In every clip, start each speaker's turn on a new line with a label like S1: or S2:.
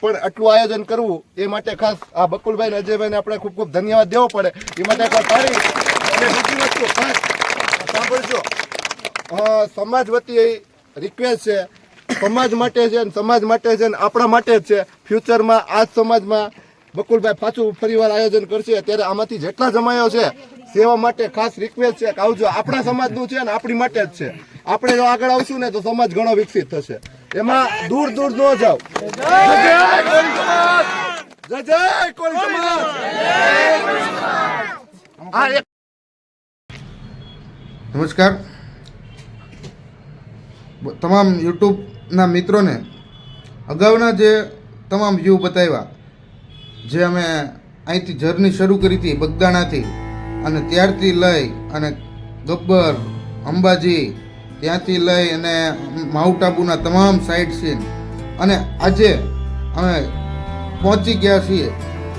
S1: પણ આટલું આયોજન કરવું એ માટે ખાસ આ બકુલભાઈ ને અજયભાઈને આપણે ખૂબ ખૂબ ધન્યવાદ દેવો પડે. એ માટે તાળી અને બીજી વસ્તુ ખાસ સાંભળજો. સમાજ વતી રિક્વેસ્ટ છે. સમાજ માટે છે સમાજ માટે છે આપણા માટે જ છે. ફ્યુચરમાં આ સમાજમાં બકુલભાઈ પાછું ફરીવાર આયોજન કરશે. ત્યારે આમાંથી જેટલા જમાયો છે, સેવા માટે ખાસ રિક્વેસ્ટ છે કે આવજો. આપણા સમાજનું છે ને આપણી માટે જ છે. આપણે જો આગળ આવશું ને તો સમાજ ઘણો વિકસિત થશે. એમાં દૂર દૂર ન એક
S2: નમસ્કાર. તમામ યુટ્યુબના મિત્રોને અગાઉના જે તમામ વ્યૂ બતાવ્યા, જે અમે અહીંથી જર્ની શરૂ કરી હતી બગદાણાથી અને ત્યારથી લઈ અને ગબ્બર, અંબાજી ત્યાંથી લઈ અને માઉન્ટ આબુના તમામ સાઇટ સીન. અને આજે અમે પહોંચી ગયા છીએ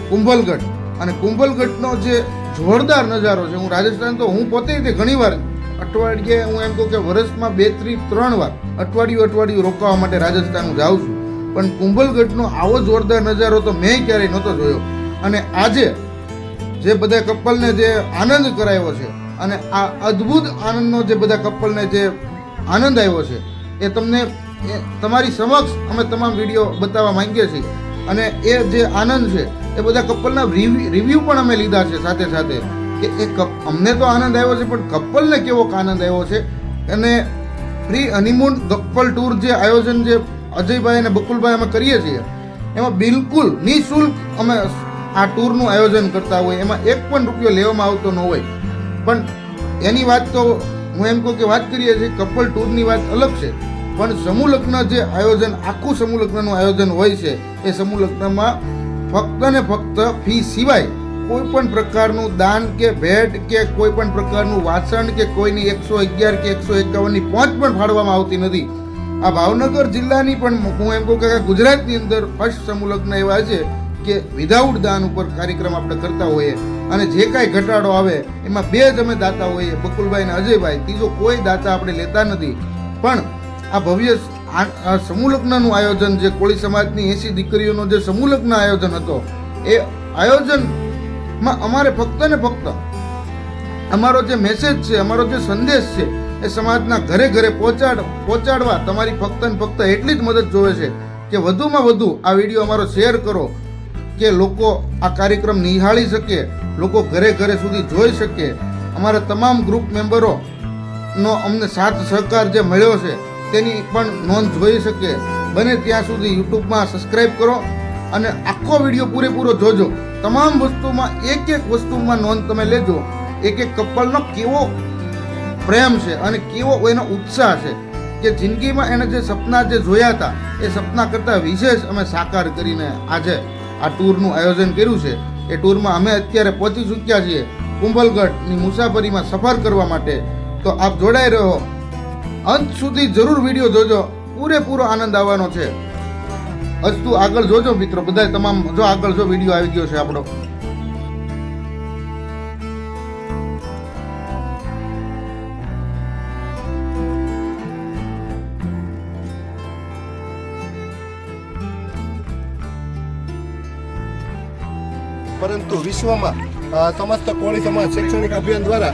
S2: કુંભલગઢ. અને કુંભલગઢનો જે જોરદાર નજારો છે, હું રાજસ્થાન તો હું પોતે તે ઘણીવાર અઠવાડિયે હું એમ કહું કે વર્ષમાં બેથી ત્રણ વાર અઠવાડિયું અઠવાડિયું રોકાવા માટે રાજસ્થાન હું જાઉં છું. પણ કુંભલગઢનો આવો જોરદાર નજારો તો મેં ક્યારેય નહોતો જોયો. અને આજે જે બધા કપલને જે આનંદ કરાયો છે અને આ અદ્ભુત આનંદનો જે બધા કપલને જે આનંદ આવ્યો છે, એ તમને તમારી સમક્ષ અમે તમામ વીડિયો બતાવવા માંગીએ છીએ. અને એ જે આનંદ છે, એ બધા કપલના રિવ્યૂ પણ અમે લીધા છે સાથે સાથે, કે એ કપ, અમને તો આનંદ આવ્યો છે, પણ કપલને કેવો આનંદ આવ્યો છે? અને પ્રી હનીમૂન કપલ ટૂર જે આયોજન જે અજયભાઈ અને બકુલભાઈ અમે કરીએ છીએ, એમાં બિલકુલ નિઃશુલ્ક અમે આ ટૂરનું આયોજન કરતા હોય એમાં એક પણ રૂપિયો લેવામાં આવતો ન હોય. પણ એની વાત તો હું એમ કહું કે વાત કરીએ છીએ, કપલ ટૂરની વાત અલગ છે. પણ સમૂહ લગ્ન જે આયોજન, આખું સમૂહ લગ્નનું આયોજન હોય છે, એ સમૂહ લગ્નમાં ફક્ત ને ફક્ત ફી સિવાય કોઈ પણ પ્રકારનું દાન કે ભેટ કે કોઈ પણ પ્રકારનું વાસણ કે કોઈની એકસો અગિયાર કે એકસો એકાવનની પહોંચ પણ ફાળવામાં આવતી નથી. આ ભાવનગર જિલ્લાની પણ હું એમ કહું કે ગુજરાતની અંદર ફર્સ્ટ સમૂહ લગ્ન એવા છે કે વિધાઉટ દાન ઉપર કાર્યક્રમ આપણે કરતા હોઈએ અને જે કાંઈ ઘટાડો આવે, એમાં બે જ અમે દાતા હોઈએ, બકુલભાઈ અને અજયભાઈ. ત્રીજો કોઈ દાતા આપણે લેતા નથી. પણ આ ભવ્ય આ- આ સમૂહ આયોજન જે કોળી સમાજની એસી દીકરીઓનો જે સમૂહલગ્ન આયોજન હતો, એ આયોજનમાં અમારે ફક્ત ને ફક્ત અમારો જે મેસેજ છે, અમારો જે સંદેશ છે, એ સમાજના ઘરે ઘરે પહોંચાડ, પહોંચાડવા તમારી ફક્ત ને ફક્ત એટલી જ મદદ જોવે છે કે વધુમાં વધુ આ વીડિયો અમારો શેર કરો કે લોકો આ કાર્યક્રમ નિહાળી શકે, લોકો ઘરે ઘરે સુધી જોઈ શકે. અમારા તમામ ગ્રુપ મેમ્બરો નો અમને સાથ સહકાર જે મળ્યો છે, તેની પણ નોંધ જોઈ શકે. બને ત્યાં સુધી યુટ્યુબમાં સબસ્ક્રાઈબ કરો અને આખો વીડિયો પૂરેપૂરો જોજો. તમામ વસ્તુમાં એક એક વસ્તુમાં નોંધ તમે લેજો. એક એક કપલનો કેવો પ્રેમ છે અને કેવો એનો ઉત્સાહ છે કે જિંદગીમાં એને જે સપના જે જોયા હતા, એ સપના કરતાં વિશેષ અમે સાકાર કરીને આજે આ ટૂરનું આયોજન કર્યું છે. એ ટૂરમાં અમે અત્યારે પહોંચી ચૂક્યા છીએ કુંભલગઢની મુસાફરીમાં સફર કરવા માટે. તો આપ જોડાઈ રહ્યો અંત સુધી જરૂર વીડિયો જોજો. પૂરેપૂરો આનંદ આવવાનો છે. હજુ આગળ જોજો મિત્રો. બધા તમામ જો આગળ જો વીડિયો આવી ગયો છે આપણો.
S1: પરંતુ વિશ્વમાં સમસ્ત કોળી સમાજ શૈક્ષણિક અભિયાન દ્વારા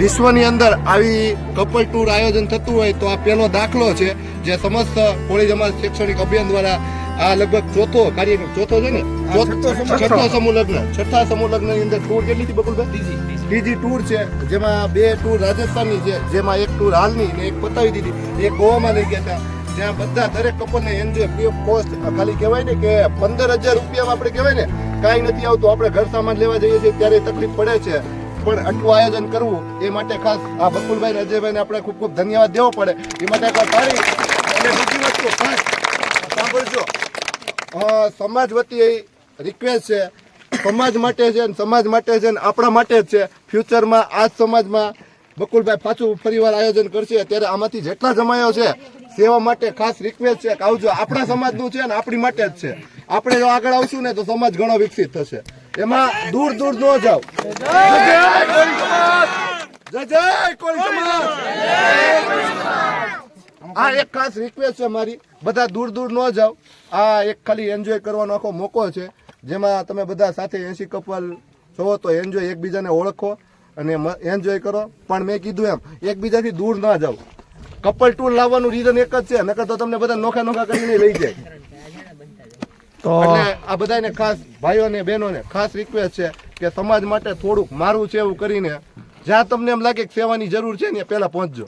S1: વિશ્વની અંદર આવી કપલ ટૂર આયોજન થતું હોય તો આ પહેલો દાખલો છે જે સમસ્ત કોળી સમાજ શૈક્ષણિક અભિયાન દ્વારા આ લગભગ ચોથો કાર્યક્રમ ચોથો છે ને? ચોથો છઠ્ઠો સમૂહ. લગ્ન છઠ્ઠા સમૂહ લગ્નની અંદર ટૂર કેટલી હતી બકુલભાઈ? બીજી ટૂર છે જેમાં બે ટૂર રાજસ્થાનની છે જેમાં એક ટૂર હાલની ને એક પતાવી દીધી. એક ગોવામાં લઈ ગયા હતા. જ્યાં બધા દરેક કપલને એન્જોય ફ્રી ઓફ કોસ્ટ ખાલી કહેવાય ને કે પંદર હજાર રૂપિયામાં આપણે કહેવાય ને કાંઈ નથી આવતું. આપણે ઘર સામાન લેવા જઈએ છીએ ત્યારે તકલીફ પડે છે. પણ આટલું આયોજન કરવું એ માટે ખાસ આ બકુલભાઈ અજયભાઈને આપણે ખૂબ ખૂબ ધન્યવાદ દેવો પડે. એ માટે તાળી અને બીજી વસ્તુ સાંભળજો. સમાજ વતી રિક્વેસ્ટ છે. સમાજ માટે છે અને સમાજ માટે છે અને આપણા માટે જ છે. ફ્યુચરમાં આ સમાજમાં બકુલભાઈ પાછું ફરીવાર આયોજન કરશે. ત્યારે આમાંથી જેટલા જમાયો છે, સેવા માટે ખાસ રિક્વેસ્ટ છે કે આવજો. આપણા સમાજનું છે અને આપણી માટે જ છે. આપણે જો આગળ આવશું ને તો સમાજ ઘણો વિકસિત થશે. એમાં દૂર દૂર ન સમાજ. આ એક ખાસ રિક્વેસ્ટ છે મારી. બધા દૂર દૂર ન જાઓ. આ એક ખાલી એન્જોય કરવાનો આખો મોકો છે. જેમાં તમે બધા સાથે એસી કપલ છો તો એન્જોય એકબીજાને ઓળખો અને એન્જોય કરો. પણ મેં કીધું એમ, એકબીજાથી દૂર ના જાઓ. કપલ ટૂર લાવવાનું રીઝન એક જ છે. નકર તો તમને બધા નોખા નોખા કરીને લઈ જાય.
S3: તો
S1: એટલે આ બધાને ખાસ ભાઈઓ ને બહેનોને ખાસ રિક્વેસ્ટ છે કે સમાજ માટે થોડુંક મારું છે એવું કરીને જ્યાં તમને એમ લાગે કે સેવાની જરૂર છે ને પહેલા પહોંચજો.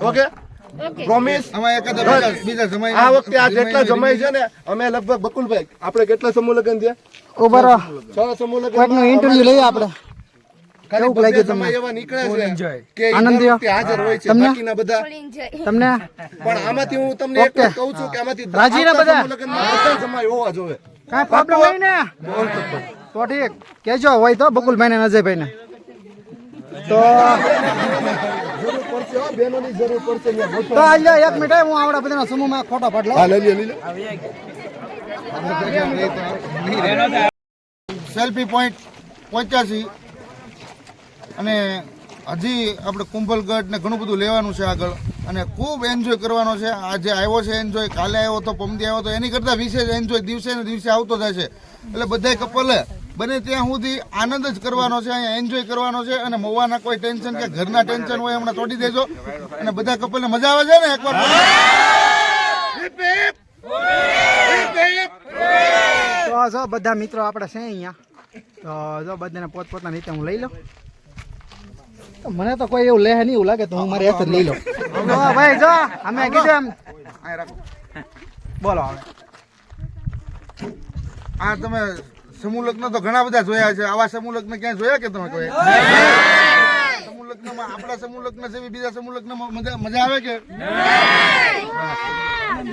S1: ઓકે પ્રોમિસ આ વખતે આ જેટલા જમાય છે ને અમે લગભગ બકુલભાઈ આપણે કેટલા સમૂહ લગ્ન થયા?
S3: ઊભા
S1: છ સમૂહ લગ્ન
S3: ઇન્ટરવ્યુ લઈએ આપણે. કેવું લાગ્યું
S1: બબ્બે એવા નીકળે છે કે
S3: આનંદ
S1: હાજર હોય છે. બાકીના બધા
S3: તમને?
S1: પણ આમાંથી હું તમને એક કહું છું કે આમાંથી રાજીના
S3: બધા?
S1: લગ્નમાં બધા હોવા જોવે
S3: કાંઈ પ્રોબ્લેમ હોય ને? તો ઠીક. કેજો હોય તો બકુલભાઈ ને અજયભાઈ ને તો
S1: જરૂર પડશે હો, બહેનોની જરૂર પડશે
S3: તો આજે એક મિનિટ હું આવડા બધાના સમૂહમાં ફોટો પાડ
S1: હા લઈ લે લઈ લે
S4: સેલ્ફી પોઈન્ટ પહોંચ્યા છીએ અને હજી આપણે કુંભલગઢ ને ઘણું બધું લેવાનું છે આગળ. અને ખૂબ એન્જોય કરવાનો છે. આજે આવ્યો છે એન્જોય કાલે આવ્યો તો પમદી આવ્યો તો એની કરતાં વિશેષ એન્જોય દિવસે ને દિવસે આવતો જાય છે. એટલે બધાય કપલે બને ત્યાં સુધી આનંદ જ કરવાનો છે અહીંયા એન્જોય કરવાનો છે અને મોવાના કોઈ ટેન્શન કે ઘરના ટેન્શન હોય હમણાં તોડી દેજો. અને બધા કપલને મજા આવે છે ને એકવાર
S3: તો જો બધા મિત્રો આપણે છે અહીંયા. તો જો બધાને પોતપોતાની રીતે હું લઈ લઉં. મને તો કોઈ એવું લે નહીં એવું લાગે તો હું મારી હાથે લઈ લઉં. તો ભાઈ જો અમે કીધું એમ.
S4: રાખો.
S3: બોલો હવે.
S4: આ તમે સમૂહ લગ્ન તો ઘણા બધા જોયા છે. આવા સમૂહ લગ્ન ક્યાં જોયા કે તમે કોઈ? સમૂહ લગ્નમાં આપણા સમૂહ લગ્ન છે બીજા સમૂહ લગ્નમાં મજા મજા આવે કે?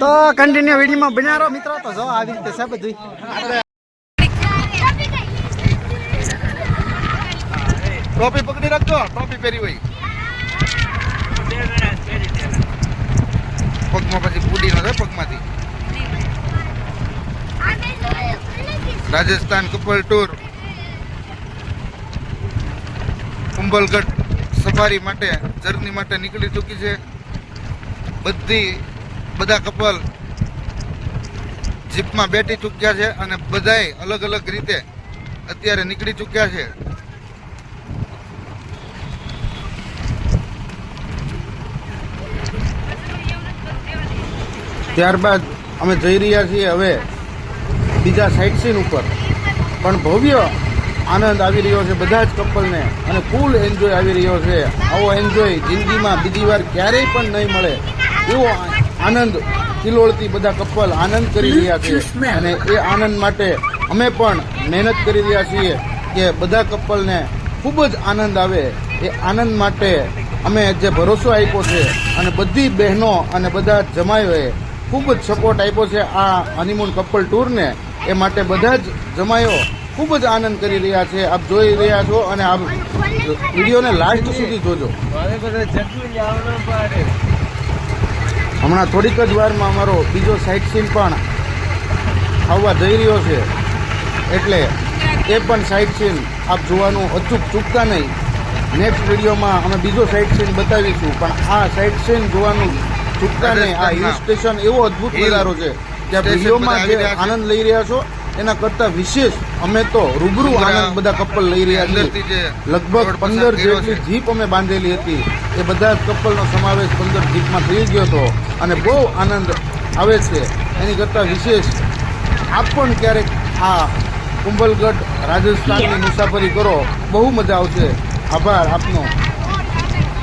S3: તો કન્ટિન્યુ વિડીયોમાં બન્યા રહો મિત્રો. તો જો આવી રીતે છે બધું
S4: ટોપી પકડી રાખજો. ટોપી પહેરી હોય. પગમાં પછી ફૂડી ન પગમાંથી. Rajasthan couple tour. Kumbhalgarh safari માટે, જર્ની માટે નીકળી ચૂકી છે. બધી, બધા કપલ જીપમાં બેઠી ચૂક્યા છે અને બધાય અલગ અલગ રીતે અત્યારે નીકળી ચૂક્યા છે. ત્યારબાદ અમે જઈ રહ્યા છીએ હવે બીજા સાઇટ સીન ઉપર. પણ ભવ્ય આનંદ આવી રહ્યો છે બધા જ કપલને અને ફૂલ એન્જોય આવી રહ્યો છે. આવો એન્જોય જિંદગીમાં બીજી વાર ક્યારેય પણ નહીં મળે એવો આનંદ કિલોળથી બધા કપલ આનંદ કરી રહ્યા છે. અને એ આનંદ માટે અમે પણ મહેનત કરી રહ્યા છીએ કે બધા કપલને ખૂબ જ આનંદ આવે. એ આનંદ માટે અમે જે ભરોસો આપ્યો છે અને બધી બહેનો અને બધા જમાઈઓએ ખૂબ જ સપોર્ટ આપ્યો છે આ હનીમૂન કપલ ટૂરને એ માટે બધા જ જમાયો ખૂબ જ આનંદ કરી રહ્યા છે. આપ જોઈ રહ્યા છો અને આપ વિડીયોને લાસ્ટ સુધી જોજો. હમણાં થોડીક જ વારમાં અમારો બીજો સાઇટ સીન પણ આવવા જઈ રહ્યો છે. એટલે એ પણ સાઇટ સીન આપ જોવાનું અચૂક ચૂકતા નહીં. નેક્સ્ટ વિડીયોમાં અમે બીજો સાઇટ સીન બતાવીશું. પણ આ સાઇટ સીન જોવાનું નહીં. આ હિલ સ્ટેશન એવો અદ્ભુત નજારો છે ત્યાં વિડીયોમાં જે આનંદ લઈ રહ્યા છો એના કરતા વિશેષ અમે તો રૂબરૂ આનંદ બધા કપલ લઈ રહ્યા છીએ. લગભગ પંદર જેટલી જીપ અમે બાંધેલી હતી. એ બધા જ કપલનો સમાવેશ પંદર જીપમાં થઈ ગયો હતો અને બહુ આનંદ આવે છે. એની કરતાં વિશેષ આપ પણ ક્યારેક આ કુંભલગઢ રાજસ્થાનની મુસાફરી કરો. બહુ મજા આવશે. આભાર આપનો.